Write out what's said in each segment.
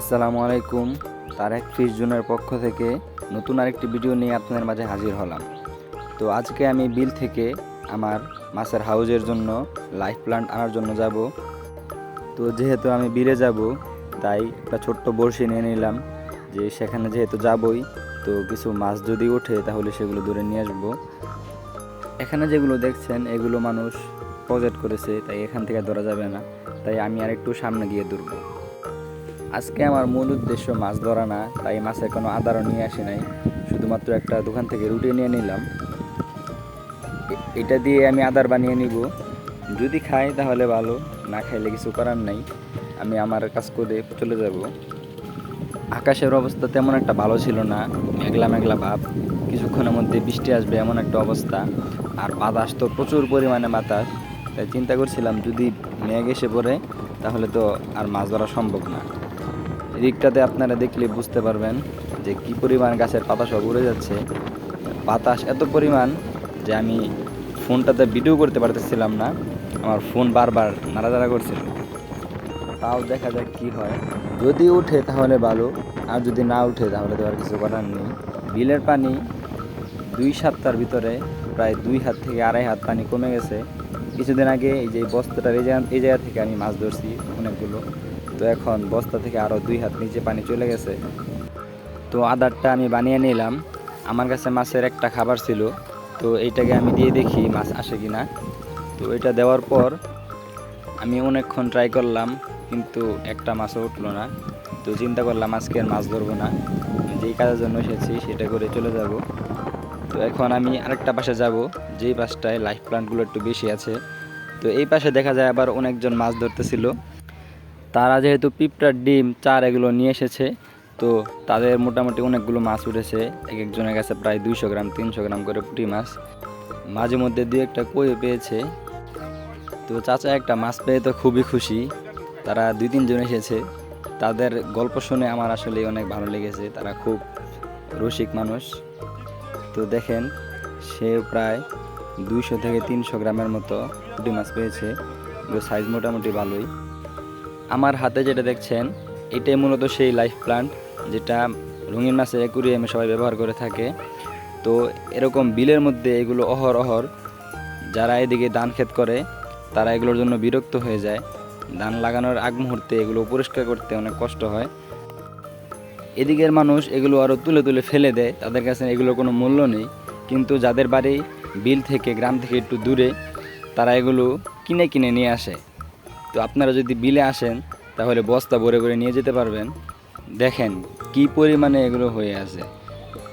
আসসালামু আলাইকুম, তারেক ফিশ জোনের পক্ষ থেকে নতুন আরেকটি ভিডিও নিয়ে আপনাদের মাঝে হাজির হলাম। তো আজকে আমি বিল থেকে আমার মাছের হাউজের জন্য লাইফ প্লান্ট আনার জন্য যাব। তো যেহেতু আমি বিলে যাব, তাই একটা ছোট্ট বড়শি নিয়ে নিলাম, যে সেখানে যেহেতু যাবই, তো কিছু মাছ যদি ওঠে তাহলে সেগুলো ধরে নিয়ে আসব। এখানে যেগুলো দেখছেন, এগুলো মানুষ প্রজেক্ট করেছে, তাই এখান থেকে ধরা যাবে না। তাই আমি আর একটু সামনে গিয়ে ধরবো। আজকে আমার মূল উদ্দেশ্য মাছ ধরা না, তাই মাছের কোনো আদারও নিয়ে আসি নাই। শুধুমাত্র একটা দোকান থেকে রুটি নিয়ে নিলাম। এটা দিয়ে আমি আদার বানিয়ে নিব। যদি খাই তাহলে ভালো, না খাইলে কিছু করার নাই। আমি আমার কাজ করে চলে যাব। আকাশের অবস্থা তেমন একটা ভালো ছিল না, মেঘলা মেঘলা ভাব। কিছুক্ষণের মধ্যে বৃষ্টি আসবে এমন একটা অবস্থা। আর বাতাস তো প্রচুর পরিমাণে বাতাস। তাই চিন্তা করছিলাম, যদি মেঘ এসে পড়ে, তাহলে তো আর মাছ ধরা সম্ভব না। এদিকটাতে আপনারা দেখলে বুঝতে পারবেন যে কি পরিমাণ গাছের পাতা সব উড়ে যাচ্ছে। বাতাস এত পরিমাণ যে আমি ফোনটাতে ভিডিও করতে পারতেছিলাম না, আমার ফোন বারবার নাড়াচাড়া করছিল। তাও দেখা যাক কি হয়। যদি উঠে তাহলে ভালো, আর যদি না উঠে তাহলে তো আর কিছু করার নেই। বিলের পানি দুই সপ্তাহের ভিতরে প্রায় দুই হাত থেকে আড়াই হাত পানি কমে গেছে। কিছুদিন আগে এই যে বস্তাটার এই জায়গা এই জায়গা থেকে আমি মাছ ধরছি অনেকগুলো। তো এখন বস্তা থেকে আরও দুই হাত নিচে পানি চলে গেছে। তো আদারটা আমি বানিয়ে নিলাম। আমার কাছে মাছের একটা খাবার ছিল। তো এইটাকে আমি দিয়ে দেখি মাছ আসে কি না তো এটা দেওয়ার পর আমি অনেকক্ষণ ট্রাই করলাম, কিন্তু একটা মাছও উঠল না। তো চিন্তা করলাম আজকে আর মাছ ধরবো না। যেই কাজের জন্য এসেছি, সেটা করে চলে যাব। তো এখন আমি আরেকটা পাশে যাব, যেই পাশটায় লাইফ প্লান্টগুলো একটু বেশি আছে। তো এই পাশে দেখা যায় আবার অনেকজন মাছ ধরতেছিল। তারা যেহেতু পিঁপড়ার ডিম, চার এগুলো নিয়ে এসেছে, তো তাদের মোটামুটি অনেকগুলো মাছ উঠেছে। এক একজনের কাছে প্রায় দুইশো গ্রাম, তিনশো গ্রাম করে পুঁটি মাছ। মাঝে মধ্যে দু একটা কই পেয়েছে। তো চাচা একটা মাছ পেয়ে তো খুবই খুশি। তারা দুই, তিনজন এসেছে। তাদের গল্প শুনে আমার আসলে অনেক ভালো লেগেছে। তারা খুব রসিক মানুষ। তো দেখেন, সে প্রায় দুইশো থেকে তিনশো গ্রামের মতো পুঁটি মাছ পেয়েছে। সাইজ মোটামুটি ভালোই। আমার হাতে যেটা দেখছেন, এটাই মূলত সেই লাইফ প্লান্ট যেটা রঙিন মাছের অ্যাকুরিয়ামে সবাই ব্যবহার করে থাকে। তো এরকম বিলের মধ্যে এগুলো অহর অহর, যারা এদিকে ধান ক্ষেত করে, তারা এগুলোর জন্য বিরক্ত হয়ে যায়। ধান লাগানোর আগ মুহূর্তে এগুলো পরিষ্কার করতে অনেক কষ্ট হয়। এদিকের মানুষ এগুলো আরও তুলে তুলে ফেলে দেয়, তাদের কাছে এগুলোর কোনো মূল্য নেই। কিন্তু যাদের বাড়ি বিল থেকে, গ্রাম থেকে একটু দূরে, তারা এগুলো কিনে কিনে নিয়ে আসে। তো আপনারা যদি বিলে আসেন, তাহলে বস্তা ভরে ভরে নিয়ে যেতে পারবেন। দেখেন কি পরিমাণে এগুলো হয়ে আছে।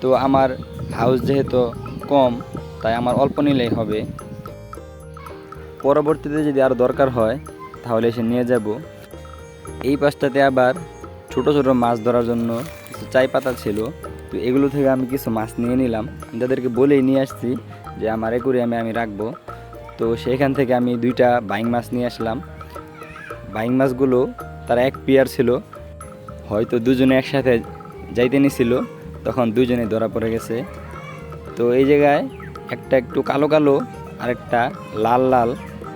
তো আমার হাউস যেহেতু কম, তাই আমার অল্প নিলেই হবে। পরবর্তীতে যদি আরও দরকার হয়, তাহলে এসে নিয়ে যাব। এই পাশটাতে আবার ছোট ছোট মাছ ধরার জন্য কিছু চাই পাতা ছিল। তো এগুলো থেকে আমি কিছু মাছ নিয়ে নিলাম। যাদেরকে বলেই নিয়ে আসছি যে আমার একুরিয়ামে আমি রাখব। তো সেখান থেকে আমি দুইটা বাইং মাছ নিয়ে আসলাম। বাইং মাছগুলো তারা এক পেয়ার ছিল। হয়তো দুজনে একসাথে যাইতে নিছিল, তখন দুজনে ধরা পড়ে গেছে। তো এই জায়গায় একটা একটু কালো কালো আর একটা লাল লাল।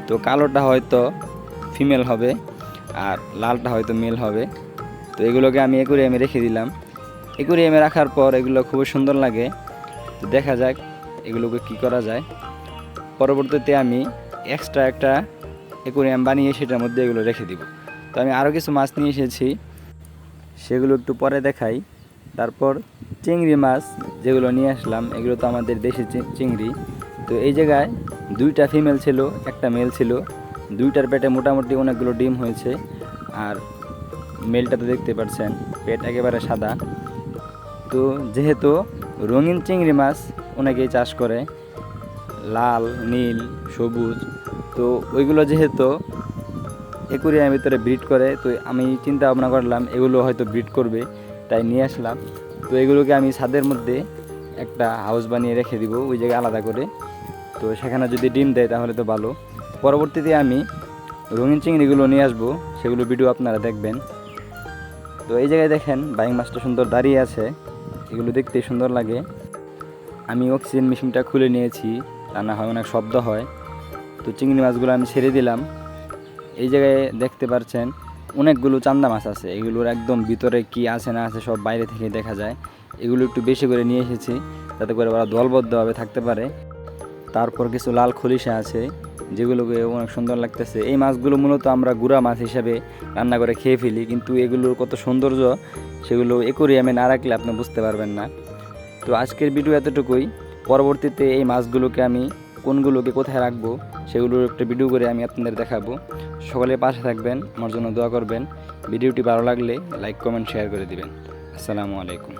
তো কালোটা হয়তো ফিমেল হবে, আর লালটা হয়তো মেল হবে। তো এগুলোকে আমি একুরিয়ামে রেখে দিলাম। একুরিয়ামে রাখার পর এগুলো খুবই সুন্দর লাগে। তো দেখা যাক এগুলোকে কি করা যায়। পরবর্তীতে আমি এক্সট্রা একটা একুরিয়াম বানিয়ে সেটার মধ্যে এগুলো রেখে দিব। তো আমি আরও কিছু মাছ নিয়ে এসেছি, সেগুলো একটু পরে দেখাই। তারপর চিংড়ি মাছ যেগুলো নিয়ে আসলাম, এগুলো তো আমাদের দেশি চিংড়ি। তো এই জায়গায় দুইটা ফিমেল ছিল, একটা মেল ছিল। দুইটার পেটে মোটামুটি অনেকগুলো ডিম হয়েছে। আর মেলটা তো দেখতে পাচ্ছেন, পেট একেবারে সাদা। তো যেহেতু রঙিন চিংড়ি মাছ অনেকেই চাষ করে, লাল, নীল, সবুজ তো ওইগুলো যেহেতু একুরিয়ামের ভিতরে ব্রিড করে, তো আমি চিন্তা ভাবনা করলাম এগুলো হয়তো ব্রিড করবে, তাই নিয়ে আসলাম। তো এগুলোকে আমি ছাদের মধ্যে একটা হাউস বানিয়ে রেখে দিব, ওই জায়গায় আলাদা করে। তো সেখানে যদি ডিম দেয় তাহলে তো ভালো। পরবর্তীতে আমি রঙিন চিংড়িগুলো নিয়ে আসব, সেগুলো ভিডিও আপনারা দেখবেন। তো এই জায়গায় দেখেন বাইং মাছটা সুন্দর দাঁড়িয়ে আছে। এগুলো দেখতে সুন্দর লাগে। আমি অক্সিজেন মেশিনটা খুলে নিয়েছি, তা না হয় অনেক শব্দ হয়। তো চিংড়ি মাছগুলো আমি ছেড়ে দিলাম। এই জায়গায় দেখতে পাচ্ছেন অনেকগুলো চান্দা মাছ আছে। এগুলোর একদম ভিতরে কি আছে না আছে সব বাইরে থেকে দেখা যায়। এগুলো একটু বেশি করে নিয়ে এসেছি, যাতে করে ওরা দলবদ্ধভাবে থাকতে পারে। তারপর কিছু লাল খলিশা আছে, যেগুলোকে অনেক সুন্দর লাগতেছে। এই মাছগুলো মূলত আমরা গুড়া মাছ হিসাবে রান্না করে খেয়ে ফেলি, কিন্তু এগুলোর কত সৌন্দর্য সেগুলো একুরিয়ামে না রাখলে আপনি বুঝতে পারবেন না। তো আজকের ভিডিও এতটুকুই। পরবর্তীতে এই মাছগুলোকে আমি কোনগুলোকে কোথায় রাখব সেগুলোর একটা ভিডিও করে আমি আপনাদের দেখাবো। সকলে পাশে থাকবেন, আমার জন্য দোয়া করবেন। ভিডিওটি ভালো লাগলে লাইক কমেন্ট শেয়ার করে দিবেন। আসসালামু আলাইকুম।